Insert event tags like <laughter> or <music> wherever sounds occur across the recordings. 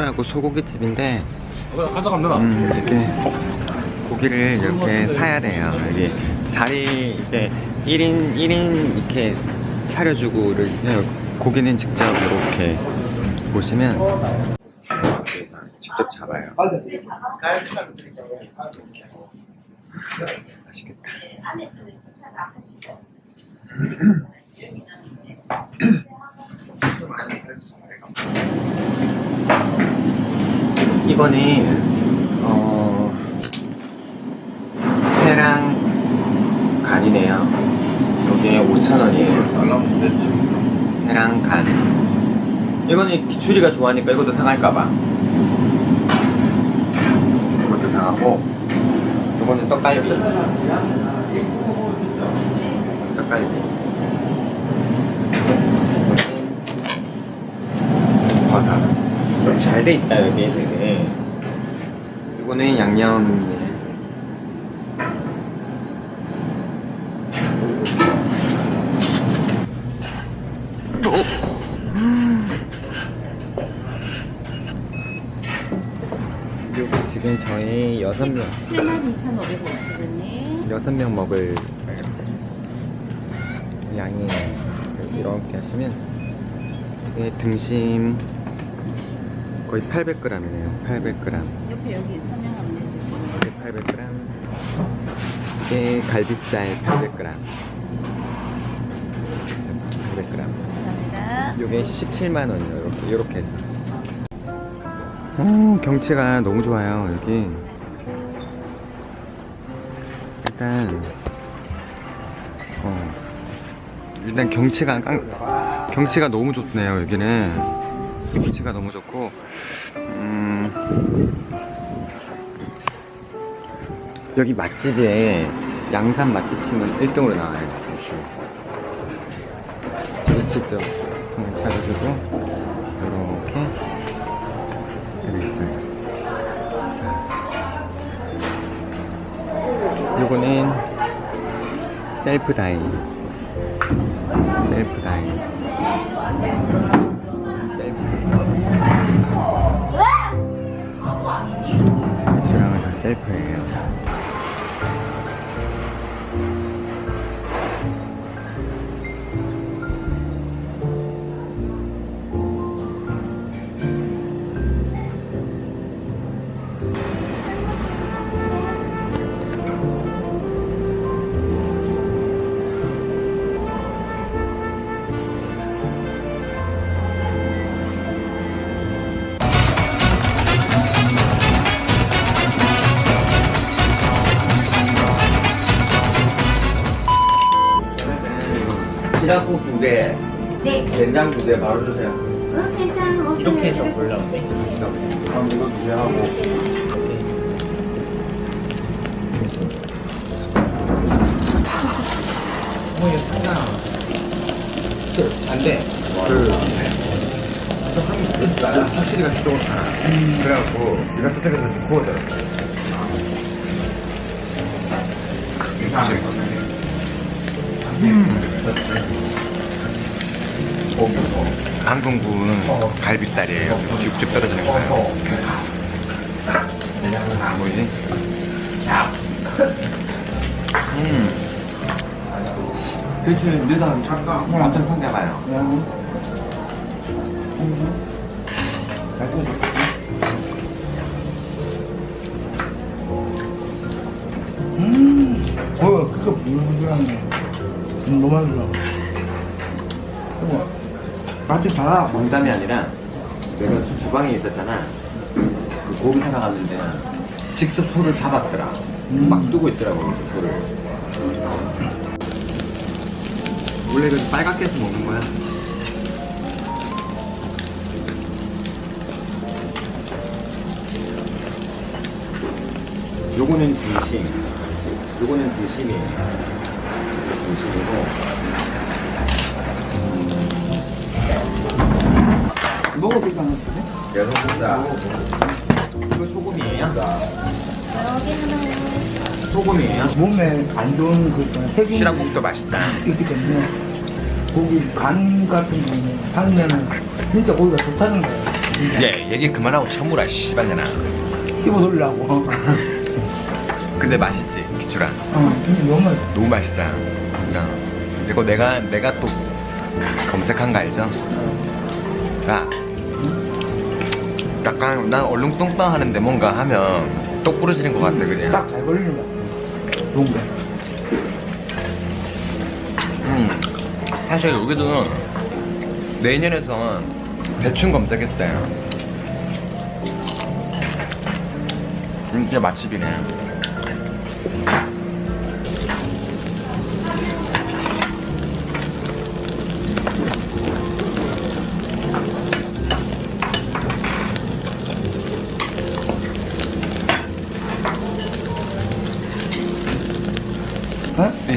소토라고 소고기집인데 되나? 음, 이렇게 고기를 이렇게 사야 돼요. 여기 자리 이렇게 1인 1인 이렇게 차려주고 고기는 직접 이렇게 보시면 직접 잡아요. 맛있겠다. <clears throat> 이거는 어 회랑 간이네요. 이게 5,000원이에요. 회랑 간. 이거는 기추리가 좋아하니까 이것도 사갈까봐. 이것도 사가고. 이거는 떡갈비. 떡갈비. 버섯. 잘 돼 있다 여기 되게. 이거는 양념이에요. 그리고 지금 저희 여섯 명 72,500원이거든요. 여섯 명 먹을 양이 이렇게 하시면 이게 등심 거의 800g이네요. 800g. 옆에 여기 설명하면 이게 800g. 이게 갈비살 800g. 800g. 감사합니다. 이게 17만 원이에요. 이렇게 이렇게 해서. 어, 경치가 너무 좋아요. 여기. 일단 어, 일단 경치가 깡, 경치가 너무 좋네요. 여기는 경치가 너무 좋고 음, 여기 맛집에 양산 맛집 치면 1등으로 나와요. 저기 직접 손을 차려주고 이렇게 되어 있어요. 자, 요거는 셀프 다이. 셀프 다이. 주랑 지라국 두 개, 네. 된장 두 개 바로 주세요. 어, 괜찮아. 이렇게 해서 골라. 그럼 이거 두 개 하고. 어머니 상나. 안 돼. 그, 저 한, 나는 확실히 같이 조금 다. 그래갖고, 네가 저쪽에서 좀 구워져. 한국은 갈비살이에요. 쭉쭉 떨어지는 거예요. 뭐지? 음. 대체 내다 잠깐. 완전 손대봐요. 음. 어, 그거 부들부들하네. 음, 너무 맛있어. 어. 맛이 달아. 농담이 아니라 내가 주- 주방에 있었잖아. 그 고기 사러 갔는데 직접 소를 잡았더라. 음. 막 뜨고 있더라고 그래서 소를. 원래 그 빨갛게 해서 먹는 거야. 요거는 등심. 요거는 등심이에요. 등심이고. 먹어보지 않았어요? 여섯입니다. 이거 소금이에요? 여기 하나. 아, 네. 소금이에요? 몸에 안 좋은 그 있잖아. 세균이 시락국도 맛있다. 있기 때문에. 음. 음. 고기 간 같은 거는 하면은 진짜 고기가 좋다는 거야. 진짜. 예 얘기 그만하고 처물아 씨발년아 씹어. 어, <laughs> 근데 맛있지 기출아 근데 너무 맛있어. 너무 맛있다 진짜 이거 내가 내가 또 검색한 거 알죠? 야 약간 난 얼렁뚱땅 하는데 뭔가 하면 똑 부러지는 것 같아 그냥 딱잘 걸리는 거. 좋은 거. 음, 사실 여기도 내년에선 대충 검색했어요. 진짜 맛집이네.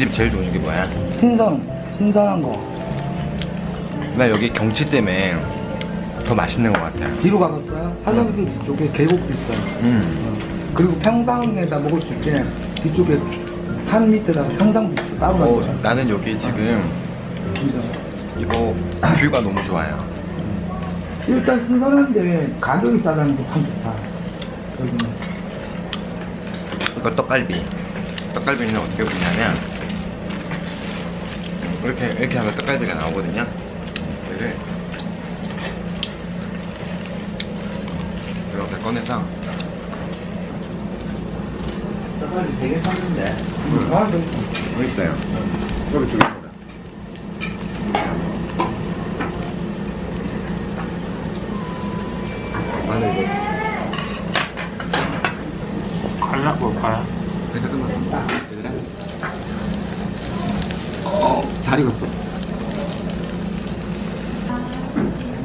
집 제일 좋은 게 뭐야? 신선, 신선한 거. 나 여기 경치 때문에 더 맛있는 것 같아. 뒤로 가봤어요? 화장실 뒤쪽에 계곡도 있어요. 음. 어. 그리고 평상에다 먹을 수 있게 뒤쪽에 산 밑에다가 평상도 있어. 따로 어, 만들어. 나는 여기 지금 이거 뷰가 너무 좋아요. 일단 신선한데 가격이 싸다는 게 참 좋다. 여기는. 이거 떡갈비. 떡갈비는 어떻게 보냐면 이렇게 이렇게 하면 떡갈비가 나오거든요. 얘를 이렇게 꺼내서 떡갈비 되게 쌌는데. 아, 네. 어디 있어요? 여기 두 개. 마늘 이거. 갈라 볼까요? 그래서 끝났습니다. 얘들아. 어, 잘 익었어.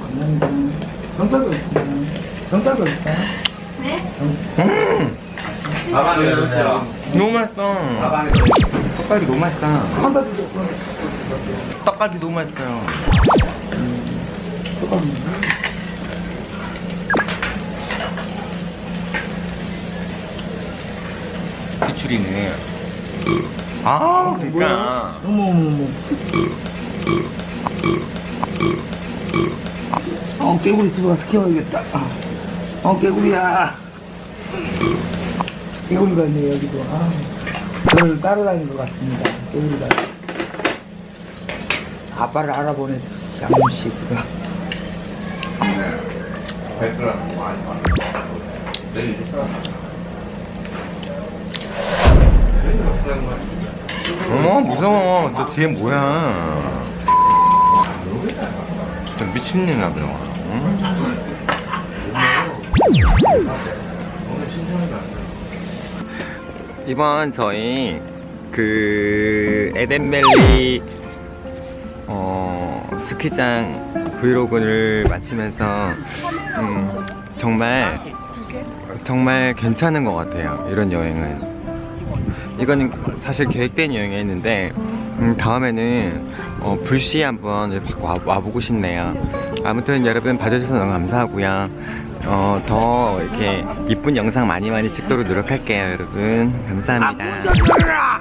감사합니다. 정답이 있어요. 정답이 있어요. 네? 음! 너무 맛있어. 떡갈비 너무 맛있다. 한다 주죠. 떡갈비 너무 맛있어요. 떡갈비. 피추리는 아 그러니까 어머, 어머, 어머. 어, 깨구리 집에 가서 키워야겠다. 어, 깨구리야. 깨구리가 있네, 여기도. 아, 저를 따라다니는 것 같습니다. 깨구리가. 아빠를. 내일 베트남 어머 무서워 저 뒤에 뭐야 미친년이나 보여 응? 이번 저희 그 에덴밸리 어, 스키장 브이로그를 마치면서 음, 정말 정말 괜찮은 것 같아요 이런 여행은. 이거는 사실 계획된 여행이었는데 음, 다음에는 어, 불시에 한번 와보고 싶네요. 아무튼 여러분 봐주셔서 너무 감사하고요 어, 더 이렇게 이쁜 영상 많이 많이 찍도록 노력할게요 여러분. 감사합니다. 아,